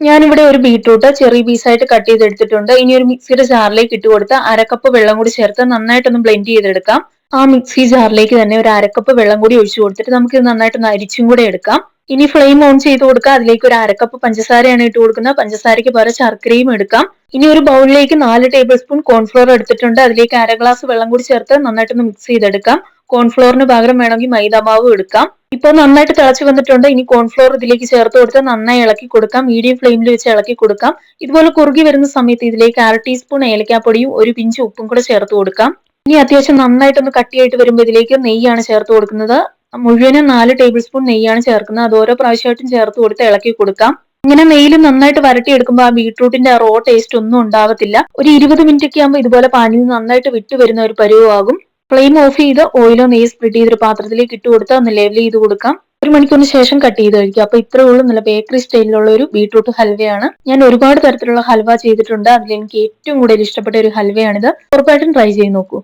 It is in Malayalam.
ഞാനിവിടെ ഒരു ബീട്രൂട്ട് ചെറിയ പീസായിട്ട് കട്ട് ചെയ്തെടുത്തിട്ടുണ്ട്. ഇനി ഒരു മിക്സിയുടെ ജാറിലേക്ക് ഇട്ട് കൊടുത്ത് അരക്കപ്പ് വെള്ളം കൂടി ചേർത്ത് നന്നായിട്ടൊന്ന് ബ്ലെൻഡ് ചെയ്തെടുക്കാം. ആ മിക്സി ജാറിലേക്ക് തന്നെ ഒരു അരക്കപ്പ് വെള്ളം കൂടി ഒഴിച്ചു കൊടുത്തിട്ട് നമുക്ക് ഇത് നന്നായിട്ട് അരിച്ചും കൂടെ എടുക്കാം. ഇനി ഫ്ലെയിം ഓൺ ചെയ്ത് കൊടുക്കുക അതിലേക്ക് ഒരു അരക്കപ്പ് പഞ്ചസാരയാണ് ഇട്ട് കൊടുക്കുന്നത്. പഞ്ചസാരയ്ക്ക് പകരം ശർക്കരയും എടുക്കാം. ഇനി ഒരു ബൗളിലേക്ക് നാല് ടേബിൾ സ്പൂൺ കോൺഫ്ലോർ എടുത്തിട്ടുണ്ട്. അതിലേക്ക് അര ഗ്ലാസ് വെള്ളം കൂടി ചേർത്ത് നന്നായിട്ടൊന്ന് മിക്സ് ചെയ്തെടുക്കാം. കോൺഫ്ലോറിന് പകരം വേണമെങ്കിൽ മൈദാമാവ് എടുക്കാം. ഇപ്പൊ നന്നായിട്ട് തിളച്ചു വന്നിട്ടുണ്ട്. ഇനി കോൺഫ്ലോർ ഇതിലേക്ക് ചേർത്ത് കൊടുത്ത് നന്നായി ഇളക്കി കൊടുക്കാം. മീഡിയം ഫ്ലെയിമിൽ വെച്ച് ഇളക്കി കൊടുക്കാം. ഇതുപോലെ കുറുകി വരുന്ന സമയത്ത് ഇതിലേക്ക് അര ടീസ്പൂൺ ഏലക്കാപ്പൊടിയും ഒരു പിഞ്ച് ഉപ്പും കൂടെ ചേർത്ത് കൊടുക്കാം. ഇനി അത്യാവശ്യം നന്നായിട്ടൊന്ന് കട്ടിയായിട്ട് വരുമ്പോൾ ഇതിലേക്ക് നെയ്യാണ് ചേർത്ത് കൊടുക്കുന്നത്. മുഴുവനും നാല് ടേബിൾ സ്പൂൺ നെയ്യാണ് ചേർക്കുന്നത്. അത് ഓരോ പ്രാവശ്യമായിട്ടും ചേർത്ത് കൊടുത്ത് ഇളക്കി കൊടുക്കാം. ഇങ്ങനെ നെയ്യിൽ നന്നായിട്ട് വരട്ടി എടുക്കുമ്പോൾ ആ ബീട്രൂട്ടിന്റെ റോ ടേസ്റ്റ് ഒന്നും ഉണ്ടാവത്തില്ല. ഒരു ഇരുപത് മിനിറ്റ് ഒക്കെ ആകുമ്പോൾ ഇതുപോലെ പാനിൽ നന്നായിട്ട് വിട്ടു വരുന്ന ഒരു പരുവമാകും. ഫ്ലെയിം ഓഫ് ചെയ്ത് ഓയിലോ നെയ്യ് സ്പ്രിഡ് ചെയ്തൊരു പാത്രത്തിലേക്ക് ഇട്ട് കൊടുത്ത് ഒന്ന് ലെവൽ ചെയ്ത് കൊടുക്കാം. ഒരു മണിക്കൂറിന് ശേഷം കട്ട് ചെയ്ത് കഴിക്കുക അപ്പൊ ഇത്രേ ഉള്ളൂ. നല്ല ബേക്കറി സ്റ്റൈലിലുള്ള ഒരു ബീട്രൂട്ട് ഹൽവയാണ്. ഞാൻ ഒരുപാട് തരത്തിലുള്ള ഹൽവ ചെയ്തിട്ടുണ്ട്. അതിൽ എനിക്ക് ഏറ്റവും കൂടുതൽ ഇഷ്ടപ്പെട്ട ഒരു ഹൽവയാണിത്. ഉറപ്പായിട്ടും ട്രൈ ചെയ്ത് നോക്കൂ.